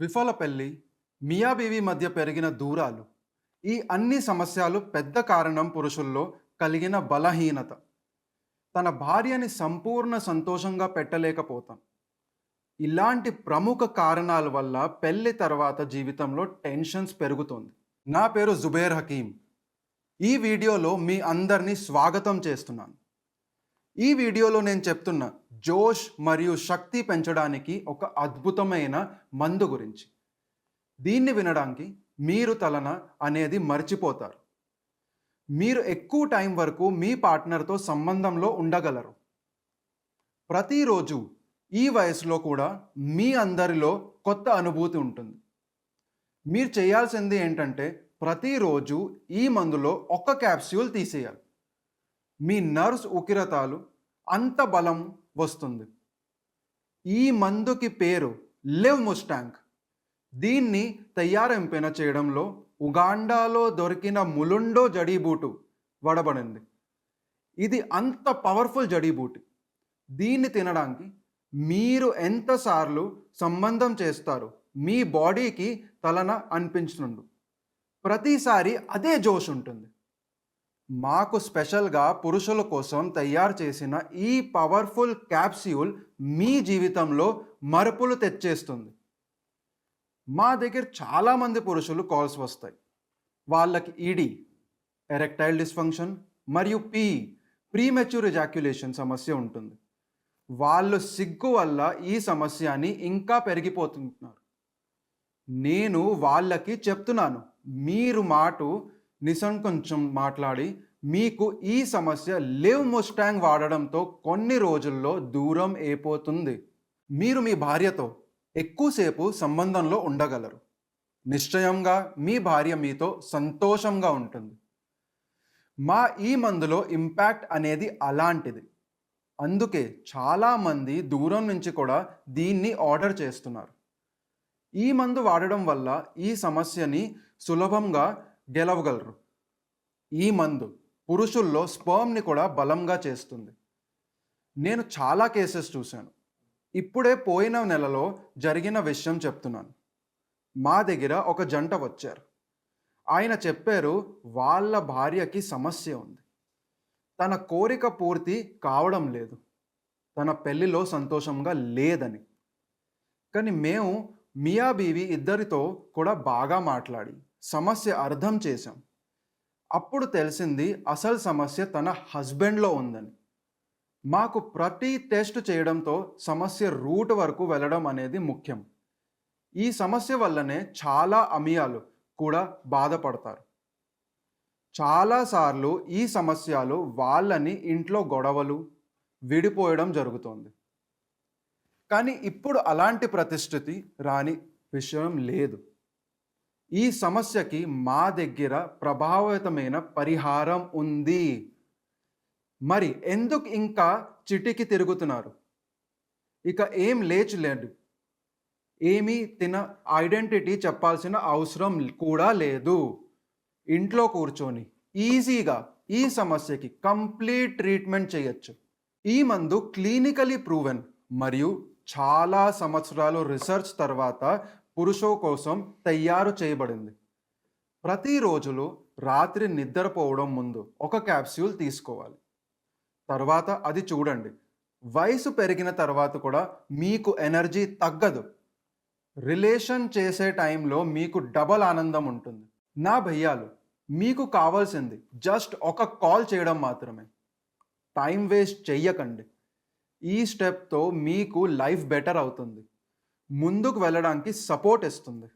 విఫల పెళ్ళి మియాబీవి మధ్య పెరిగిన దూరాలు ఈ అన్ని సమస్యలు పెద్ద కారణం పురుషుల్లో కలిగిన బలహీనత. తన భార్యని సంపూర్ణ సంతోషంగా పెట్టలేకపోతాం. ఇలాంటి ప్రముఖ కారణాల వల్ల పెళ్ళి తర్వాత జీవితంలో టెన్షన్స్ పెరుగుతుంది. నా పేరు జుబేర్ హకీం ఈ వీడియోలో మీ అందరినీ స్వాగతం చేస్తున్నాను. ఈ వీడియోలో నేను చెప్తున్న జోష్ మరియు శక్తి పెంచడానికి ఒక అద్భుతమైన మందు గురించి. దీన్ని వినడానికి మీరు తలన అనేది మర్చిపోతారు. మీరు ఎక్కువ టైం వరకు మీ పార్ట్నర్తో సంబంధంలో ఉండగలరు. ప్రతిరోజు ఈ వయసులో కూడా మీ అందరిలో కొత్త అనుభూతి ఉంటుంది. మీరు చేయాల్సింది ఏంటంటే ప్రతిరోజు ఈ మందులో ఒక్క క్యాప్స్యూల్ తీసేయాలి. మీ నర్వ్స్ ఉకిరతాలు అంత బలం వస్తుంది. ఈ మందుకి పేరు లివ్ ముస్టాంక్ దీన్ని తయారెంపిన చేయడంలో ఉగాండాలో దొరికిన ములుండో జడీబూటు వడబడింది. ఇది అంత పవర్ఫుల్ జడీబూటి. దీన్ని తినడానికి మీరు ఎంతసార్లు సంబంధం చేస్తారు? మీ బాడీకి తలన అనిపించనుండు. ప్రతిసారి అదే జోష్ ఉంటుంది. మాకు స్పెషల్గా పురుషుల కోసం తయారు చేసిన ఈ పవర్ఫుల్ క్యాప్స్యూల్ మీ జీవితంలో మరుపులు తెచ్చేస్తుంది. మా దగ్గర చాలామంది పురుషులు కాల్స్ వస్తాయి. వాళ్ళకి ఈడీ ఎరెక్టైల్ డిస్ఫంక్షన్ మరియు పీ ప్రీమెచ్యూర్ ఎజాక్యులేషన్ సమస్య ఉంటుంది. వాళ్ళు సిగ్గు వల్ల ఈ సమస్యని ఇంకా పెరిగిపోతున్నారు. నేను వాళ్ళకి చెప్తున్నాను మీరు మాటు నిసంకొంచెం మాట్లాడి. మీకు ఈ సమస్య లివ్ ముస్టాంగ్ వాడడంతో కొన్ని రోజుల్లో దూరం అయిపోతుంది. మీరు మీ భార్యతో ఎక్కువసేపు సంబంధంలో ఉండగలరు. నిశ్చయంగా మీ భార్య మీతో సంతోషంగా ఉంటుంది. మా ఈ మందులో ఇంపాక్ట్ అనేది అలాంటిది. అందుకే చాలామంది దూరం నుంచి కూడా దీన్ని ఆర్డర్ చేస్తున్నారు. ఈ మందు వాడడం వల్ల ఈ సమస్యని సులభంగా గెలవగలరు. ఈ మందు పురుషుల్లో స్పర్మ్ని కూడా బలంగా చేస్తుంది. నేను చాలా కేసెస్ చూశాను. ఇప్పుడే పోయిన నెలలో జరిగిన విషయం చెప్తున్నాను. మా దగ్గర ఒక జంట వచ్చారు. ఆయన చెప్పారు వాళ్ళ భార్యకి సమస్య ఉంది. తన కోరిక పూర్తి కావడం లేదు. తన పెళ్ళిలో సంతోషంగా లేదని. కానీ మేము మియా బీవి ఇద్దరితో కూడా బాగా మాట్లాడి సమస్య అర్థం చేశాం. అప్పుడు తెలిసింది అసలు సమస్య తన హస్బెండ్లో ఉందని. మాకు ప్రతి టెస్ట్ చేయడంతో సమస్య రూట్ వరకు వెళ్ళడం అనేది ముఖ్యం. ఈ సమస్య వల్లనే చాలా అమియాలు కూడా బాధపడతారు. చాలాసార్లు ఈ సమస్యలు వాళ్ళని ఇంట్లో గొడవలు విడిపోయడం జరుగుతోంది. కానీ ఇప్పుడు అలాంటి ప్రతిష్ఠితి రాని విషయం లేదు. ఈ సమస్యకి మా దగ్గర ప్రభావితమైన పరిహారం ఉంది. మరి ఎందుకు ఇంకా చిటికి తిరుగుతున్నారు? ఇక ఏం లేచులేదు ఏమీ తిన ఐడెంటిటీ చెప్పాల్సిన అవసరం కూడా లేదు. ఇంట్లో కూర్చొని ఈజీగా ఈ సమస్యకి కంప్లీట్ ట్రీట్మెంట్ చేయొచ్చు. ఈ మందు క్లినికలీ ప్రూవెన్ మరియు చాలా సంవత్సరాలు రీసెర్చ్ తర్వాత పురుషో కోసం తయారు చేయబడింది. ప్రతిరోజులు రాత్రి నిద్రపోవడం ముందు ఒక క్యాప్స్యూల్ తీసుకోవాలి. తర్వాత అది చూడండి. వయసు పెరిగిన తర్వాత కూడా మీకు ఎనర్జీ తగ్గదు. రిలేషన్ చేసే టైంలో మీకు డబల్ ఆనందం ఉంటుంది. నా భయ్యాలు మీకు కావాల్సింది జస్ట్ ఒక కాల్ చేయడం మాత్రమే. టైం వేస్ట్ చెయ్యకండి. ఈ స్టెప్తో మీకు లైఫ్ బెటర్ అవుతుంది. ముందుకు వెళ్ళడానికి సపోర్ట్ ఇస్తుంది.